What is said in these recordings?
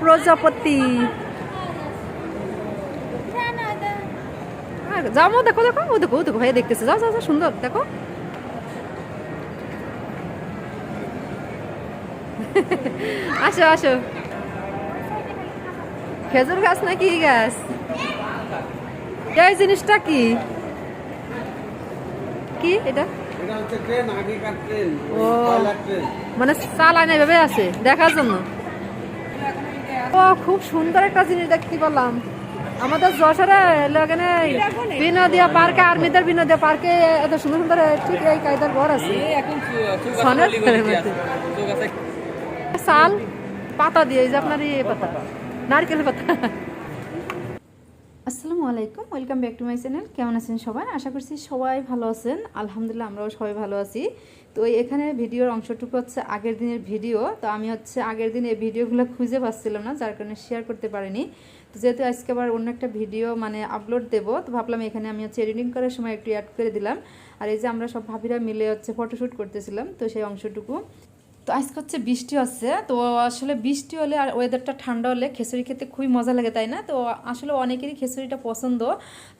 প্রজাপতি। যাও দেখো দেখো ও দেখো দেখো ভাই দেখতেছে। যাও যাও সুন্দর দেখো। আসো আসো। খেজুর গাছ নাকি গাছ? এই জিনিসটা কি? কি এটা? মানে চালায় না এভাবে আছে দেখার জন্য। খুব সুন্দর একটা জিনিস দেখতে পেলাম। আমাদের যশোরে এখানে বিনোদিয়া পার্কে আর্মিদের বিনোদিয়া পার্কে এত সুন্দর সুন্দর ঠিক এই কায়দার ঘর আছে। সাল পাতা দিয়ে এই যে আপনার ইয়ে পাতা নারকেল পাতা। আসসালামু আলাইকুম, welcome back to my channel. কেমন আছেন সবাই? আশা করছি সবাই ভালো আছেন। আলহামদুলিল্লাহ আমরাও সবাই ভালো আছি। তো এখানে ভিডিওর অংশটুকু হচ্ছে আগের দিনের ভিডিও। তো আমি হচ্ছে আগের দিন এই ভিডিওগুলো খুঁজে পাচ্ছিলাম না, যার কারণে শেয়ার করতে পারিনি। তো যেহেতু আজকে আবার অন্য একটা ভিডিও মানে আপলোড দেবো, তো ভাবলাম এখানে আমি হচ্ছে এডিটিং করার সময় একটু অ্যাড করে দিলাম। আর এই যে আমরা সব ভাবিরা মিলে হচ্ছে ফটোশ্যুট করতেছিলাম, তো সেই অংশটুকু। তো আজকে হচ্ছে বৃষ্টি হচ্ছে তো আসলে বৃষ্টি হলে আর ওয়েদারটা ঠান্ডা হলে খিচুড়ি খেতে খুবই মজা লাগে, তাই না? তো আসলে অনেকেরই খিচুড়িটা পছন্দ।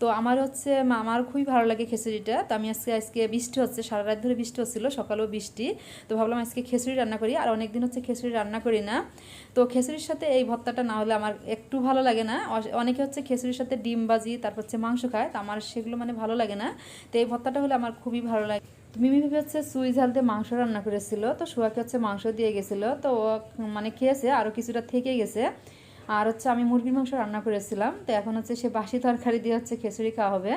তো আমার হচ্ছে আমার খুবই ভালো লাগে খিচুড়িটা তো আমি আজকে আজকে বৃষ্টি হচ্ছে সারা রাত ধরে বৃষ্টি হচ্ছিল, সকালেও বৃষ্টি। তো ভাবলাম আজকে খিচুড়ি রান্না করি, আর অনেকদিন হচ্ছে খিচুড়ি রান্না করি না। তো খিচুড়ির সাথে এই ভর্তাটা না হলে আমার একটু ভালো লাগে না। অনেকে হচ্ছে খিচুড়ির সাথে ডিম বাজি তারপর হচ্ছে মাংস খায়, তো আমার সেগুলো মানে ভালো লাগে না। তো এই ভর্তাটা হলে আমার খুবই ভালো লাগে। মিমি ভেবে হচ্ছে সুই ঝাল মাংস রান্না করেছিল তো সুয়াকে হচ্ছে মাংস দিয়ে গেছিল তো ও মানে খেয়েছে আরও কিছুটা থেকে গেছে। আর হচ্ছে আমি মুরগির মাংস রান্না করেছিলাম তো এখন হচ্ছে সে বাসি তরকারি দিয়ে হচ্ছে খিচুড়ি খাওয়া হবে।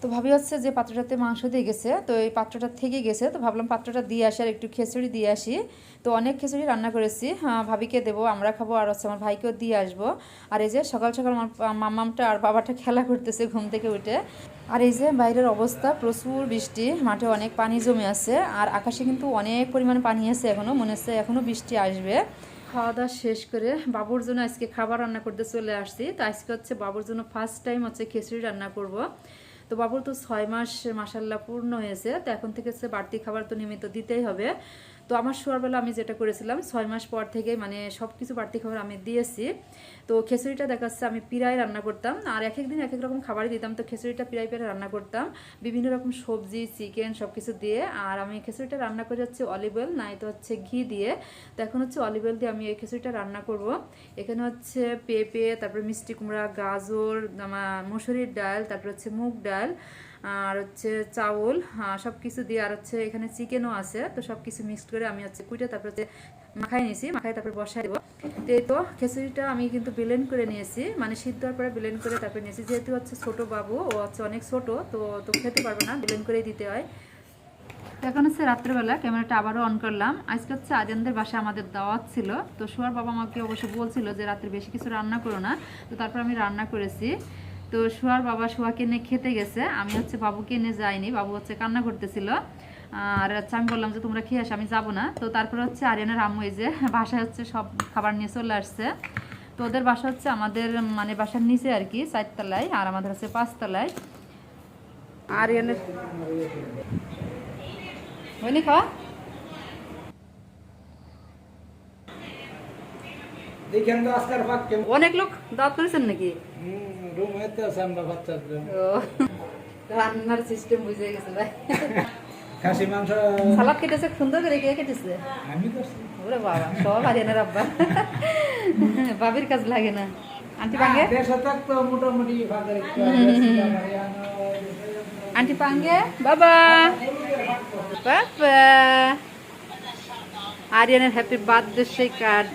তো ভাবি হচ্ছে যে পাত্রটাতে মাংস দিয়ে গেছে তো এই পাত্রটা থেকে গেছে তো ভাবলাম পাত্রটা দিয়ে আসি আর একটু খিচুড়ি দিয়ে আসি। তো অনেক খিচুড়ি রান্না করেছি হ্যাঁ, ভাবিকে দেবো আমরা খাব আর হচ্ছে আমার ভাইকেও দিয়ে আসব। আর এই যে সকাল সকাল আমার মামামটা আর বাবাটা খেলা করতেছে ঘুম থেকে উঠে। আর এই যে বাইরের অবস্থা, প্রচুর বৃষ্টি, মাঠে অনেক পানি জমে আছে, আর আকাশে কিন্তু অনেক পরিমাণে পানি আছে এখনও মনে হচ্ছে এখনও বৃষ্টি আসবে। খাওয়া দাওয়া শেষ করে বাবুর জন্য আজকে খাবার রান্না করতে চলে আসছি। তো আজকে হচ্ছে বাবুর জন্য ফার্স্ট টাইম হচ্ছে খিচুড়ি রান্না করব। তো বাবুর তো ছয় মাস মাসাল্লাহ পূর্ণ হয়েছে, তো এখন থেকে হচ্ছে বাড়তি খাবার তো নিয়মিত দিতেই হবে। তো আমার শোয়ারবেলা আমি যেটা করেছিলাম, ছয় মাস পর থেকে মানে সব কিছু বাড়তি খাবার আমি দিয়েছি। তো খিচুড়িটা দেখাচ্ছে, আমি পিড়াই রান্না করতাম। আর এক এক দিন এক এক রকম খাবারই দিতাম। তো খিচুড়িটা পিড়াই পেড়ে রান্না করতাম। বিভিন্ন রকম সবজি, চিকেন সব কিছু দিয়ে। আর আমি খিচুড়িটা রান্না করে হচ্ছে অলিভ অয়েল নাই তো হচ্ছে ঘি দিয়ে। তো এখন হচ্ছে অলিভ অয়েল দিয়ে আমি এই খিচুড়িটা রান্না করব। এখানে হচ্ছে পেঁপে, তারপরে মিষ্টি কুমড়া, গাজর মসুরির ডাল, তারপরে হচ্ছে মুগ ডাল। আর হচ্ছে চাউল সব কিছু দিয়ে আর হচ্ছে এখানে চিকেনও আছে। তো সব কিছু মিক্সড করে আমি হচ্ছে কুইটে, তারপরে হচ্ছে মাখাই নিয়েছি মাখাই তারপরে বসাই দেবো। তো এই তো খিচুড়িটা আমি কিন্তু ব্লেন্ড করে নিয়েছি। মানে সিদ্ধ পরে ব্লেন্ড করে তারপরে নিয়েছি। যেহেতু হচ্ছে ছোট বাবু, ও হচ্ছে অনেক ছোট, তো তো খেতে পারবে না ব্লেন্ড করেই দিতে হয়। এখন হচ্ছে রাত্রেবেলা ক্যামেরাটা আবারও অন করলাম। আজকে হচ্ছে আজানদের বাসায় আমাদের দাওয়াত ছিল। তো সোয়ার বাবা আমাকে অবশ্য বলছিল যে, রাত্রে বেশি কিছু রান্না করো না। তো তারপর আমি রান্না করেছি। তো সোয়ার বাবা সোয়াকে নিয়ে খেতে গেছে। আমি হচ্ছে বাবুকে নিয়ে যাইনি বাবু হচ্ছে কান্না করতেছিল। আর হচ্ছে আমি বললাম যে তোমরা খেয়ে আসো আমি যাব না। তো তারপরে হচ্ছে আরিয়ানের আম্মু এই যে বাসায় হচ্ছে সব খাবার নিয়ে চলে আসছে। তো ওদের বাসা হচ্ছে আমাদের মানে বাসার নিচে আর কি চারতলায় আর আমাদের হচ্ছে পাঁচতলায়। আরিয়ানের হয়নি খাওয়া? দেখেন তো আজকাল কেমন? অনেক লোক দাওয়াত করেছেন নাকি? রুম হইতে আছে আমরা বাচ্চার জন্য। রান্নার সিস্টেম বুঝে গেছে ভাই। খাসি মাংস সালাদ কেটেছে সুন্দর করে কে কেটেছে? আমি করছি। ওরে বাবা সব হারিয়ানার আব্বা। বাবির কাজ লাগে না। আন্টি পাঙ্গে? তো মোটামুটি আন্টি পাঙ্গে? বাবা। বাবা। আরিয়ানের হ্যাপি বার্থডে সেই কার্ড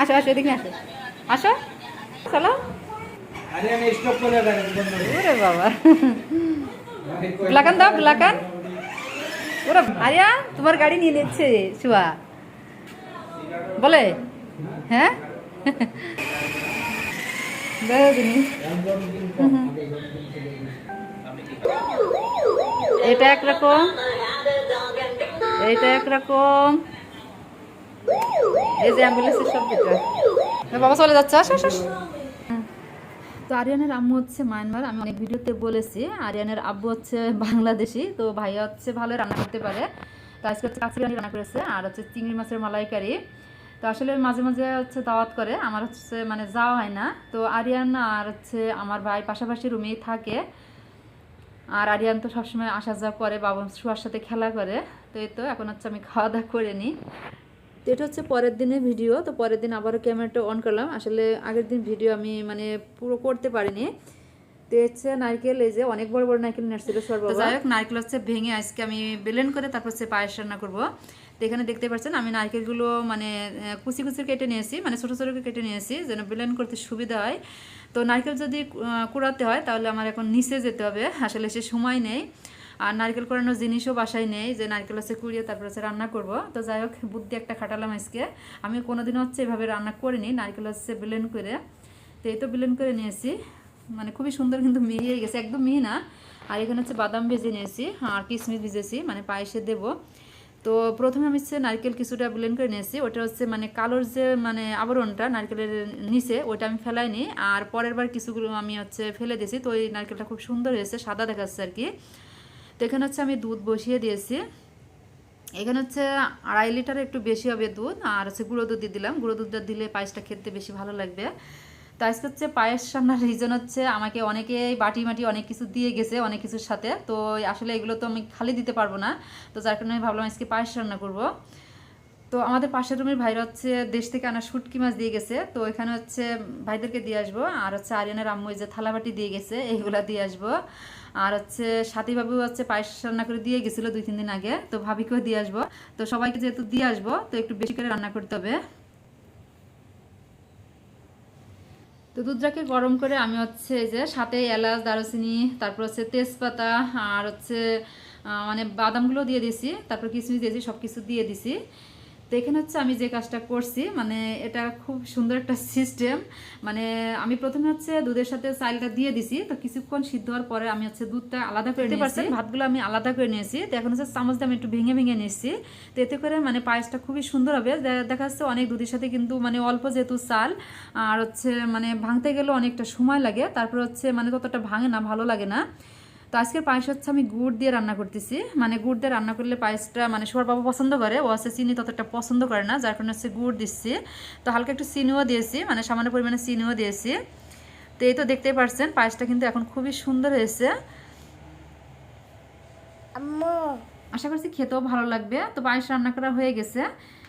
আসো আসো এদিকে আসো। আসো। চলো। আরে আমি স্টপ করে দেন ওরে বাবা। ব্লাকান দাও ব্লাকান ওরা আরিয়া তোমার গাড়ি নিয়ে নিচ্ছে শুয়া। বলে? হ্যাঁ? এটা একরকম এইটা একরকম। এই যে অ্যাম্বুলেন্সের সব বাবা, চলে যাচ্ছে। আসো আসো আসো। তো আরিয়ানের আম্মু হচ্ছে মায়ানমার। আমি অনেক ভিডিওতে বলেছি, আরিয়ানের আব্বু হচ্ছে বাংলাদেশি, তো ভাইয়া হচ্ছে ভালো রান্না করতে পারে। রান্না করেছে, আর হচ্ছে চিংড়ি মাছের মালাইকারি। তো আসলে মাঝে মাঝে হচ্ছে দাওয়াত করে, আমার হচ্ছে মানে যাওয়া হয় না। তো আরিয়ান আর হচ্ছে আমার ভাই পাশাপাশি রুমেই থাকে। আর আরিয়ান তো সবসময় আসা যাওয়া করে, বাবা শুয়ার সাথে খেলা করে। তো এই তো, এখন হচ্ছে আমি খাওয়া দাওয়া করে নিই। তো এটা হচ্ছে পরের দিনের ভিডিও তো পরের দিন আবারও ক্যামেরাটা অন করলাম। আসলে আগের দিন ভিডিও আমি মানে পুরো করতে পারিনি। তো হচ্ছে নারকেল এই যে অনেক বড় বড় নারকেল নাড়ছিল সর বাবা। যাই হোক নারকেল হচ্ছে ভেঙে আজকে আমি বেলেন করে তারপর হচ্ছে পায়েস রান্না করব। তো এখানে দেখতে পাচ্ছেন আমি নারকেলগুলো মানে কুচি কুচি কেটে নিয়েছি মানে ছোটো ছোটো কেটে নিয়েছি যেন বেলেন করতে সুবিধা হয়। তো নারকেল যদি কুড়াতে হয় তাহলে আমার এখন নিচে যেতে হবে। আসলে সে সময় নেই। আর নারকেল করানোর জিনিসও বাসায় নেই, যে নারকেল হচ্ছে কুড়িয়ে তারপর হচ্ছে রান্না করব। তো যাই হোক, বুদ্ধি একটা খাটালাম আজকে। আমি কোনোদিনও হচ্ছে এভাবে রান্না করিনি, নারকেল হচ্ছে ব্লেন্ড করে। তো এই তো ব্লেন্ড করে নিয়েছি। মানে খুবই সুন্দর কিন্তু মিহিয়ে গেছে, একদম মিহি না। আর এখানে হচ্ছে বাদাম ভেজে নিয়েছি, আর কিশমিশ ভেজেছি মানে পায়েসে দেবো। তো প্রথমে আমি হচ্ছে নারকেল কিছুটা ব্লেন্ড করে নিয়েছি, ওটা হচ্ছে মানে কালোর যে মানে আবরণটা নারকেলের নিচে, ওটা আমি ফেলাই ফেলাইনি। আর পরের বার কিছুগুলো আমি হচ্ছে ফেলে দিয়েছি, তো ওই নারকেলটা খুব সুন্দর হয়েছে, সাদা দেখাচ্ছে আর কি। তো এখানে হচ্ছে আমি দুধ বসিয়ে দিয়েছি। এখানে হচ্ছে আড়াই লিটার একটু বেশি হবে দুধ, আর হচ্ছে গুঁড়ো দুধ দিয়ে দিলাম। গুঁড়ো দুধটা দিলে পায়েসটা খেতে বেশি ভালো লাগবে। তো আজকে হচ্ছে পায়েস রান্নার রিজন হচ্ছে আমাকে অনেকে বাটি মাটি অনেক কিছু দিয়ে গেছে, অনেক কিছুর সাথে। তো আসলে এগুলো তো আমি খালি দিতে পারব না। তো যার কারণে আমি ভাবলাম আজকে পায়েস রান্না করব। তো আমাদের পাশের রুমের ভাইরা হচ্ছে দেশ থেকে আনা শুটকি মাছ দিয়ে গেছে। তো এখানে হচ্ছে ভাইদেরকে দিয়ে আসব। আর হচ্ছে আরিয়ানের আম্মু যে থালাবাটি দিয়ে গেছে এইগুলা দিয়ে আসব। আর হচ্ছে সাথী বাবু হচ্ছে পায়েস রান্না করে দিয়ে গেছিল দুই, তিন দিন আগে। তো ভাবিকেও দিয়ে আসব। তো সবাইকে যেহেতু দিয়ে আসব, তো একটু বেশি করে রান্না করতে হবে। তো দুধটাকে গরম করে আমি হচ্ছে যে সাথে এলাচ, দারুচিনি, তারপর হচ্ছে তেজপাতা, আর হচ্ছে মানে বাদামগুলো দিয়ে দিছি তারপর কিশমিশ দিয়েছি সব কিছু দিয়ে দিছি। তো এখানে হচ্ছে আমি যে কাজটা করছি মানে এটা খুব সুন্দর একটা সিস্টেম মানে আমি প্রথমে হচ্ছে দুধের সাথে চালটা দিয়ে দিছি তো কিছুক্ষণ সিদ্ধ হওয়ার পরে আমি হচ্ছে দুধটা আলাদা করে নিয়েছি। ভাতগুলো আমি আলাদা করে নিয়েছি। তো এখন হচ্ছে চামচ দিয়ে আমি একটু ভেঙে ভেঙে নিয়েছি তো এতে করে মানে পায়েসটা খুবই সুন্দর হবে। দেখা যাচ্ছে অনেক দুধের সাথে কিন্তু মানে অল্প যেহেতু চাল আর হচ্ছে মানে ভাঙতে গেলে অনেকটা সময় লাগে। তারপর হচ্ছে মানে ততটা ভাঙে না ভালো লাগে না। তো আজকের পায়েস হচ্ছে আমি গুড় দিয়ে রান্না করতেছি। মানে গুড় দিয়ে রান্না করলে পায়েসটা মানে সবার বাবা পছন্দ করে ও আছে চিনি ততটা পছন্দ করে না যার কারণে হচ্ছে গুড় দিচ্ছি। তো হালকা একটু চিনিও দিয়েছি মানে সামান্য পরিমাণে চিনিও দিয়েছি। তো এই তো দেখতেই পারছেন পায়েসটা কিন্তু এখন খুবই সুন্দর হয়েছে। আশা করছি খেতেও ভালো লাগবে। তো পায়েস রান্না করা হয়ে গেছে।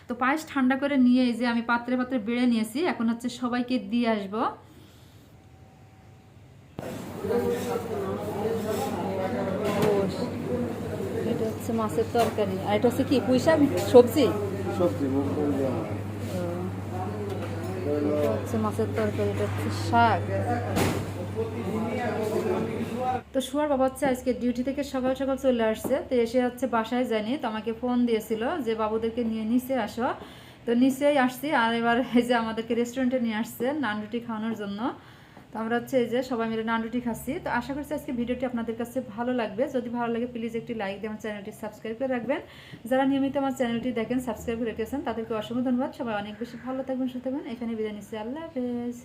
তো পায়েস ঠান্ডা করে নিয়ে এই যে আমি পাত্রে পাত্রে বেড়ে নিয়েছি এখন হচ্ছে সবাইকে দিয়ে আসব এটা হচ্ছে মাছের তরকারি। আর এটা হচ্ছে কি পুঁই শাক? সবজি? সবজি হচ্ছে মাছের তরকারি এটা হচ্ছে শাক। তো শুয়ার বাবা হচ্ছে আজকে ডিউটি থেকে সকাল সকাল চলে আসছে তো এসে হচ্ছে বাসায় যায়নি তো আমাকে ফোন দিয়েছিল যে বাবুদেরকে নিয়ে নিচে আসো। তো নিচেই আসছি আর এবার এই যে আমাদেরকে রেস্টুরেন্টে নিয়ে আসছে নান রুটি খাওয়ানোর জন্য। তো আমরা হচ্ছে যে সবাই মিলে নান রুটি খাচ্ছি। তো আশা করছি আজকে ভিডিওটি আপনাদের কাছে ভালো লাগবে। যদি ভালো লাগে প্লিজ একটি লাইক দিয়ে আমার চ্যানেলটি সাবস্ক্রাইব করে রাখবেন। যারা নিয়মিত আমার চ্যানেলটি দেখেন সাবস্ক্রাইব করে রেখেছেন, তাদেরকে অসংখ্য ধন্যবাদ। সবাই অনেক বেশি ভালো থাকবেন, সুস্থ থাকবেন। এখানে বিদায় নিচ্ছি। আল্লাহ হাফেজ।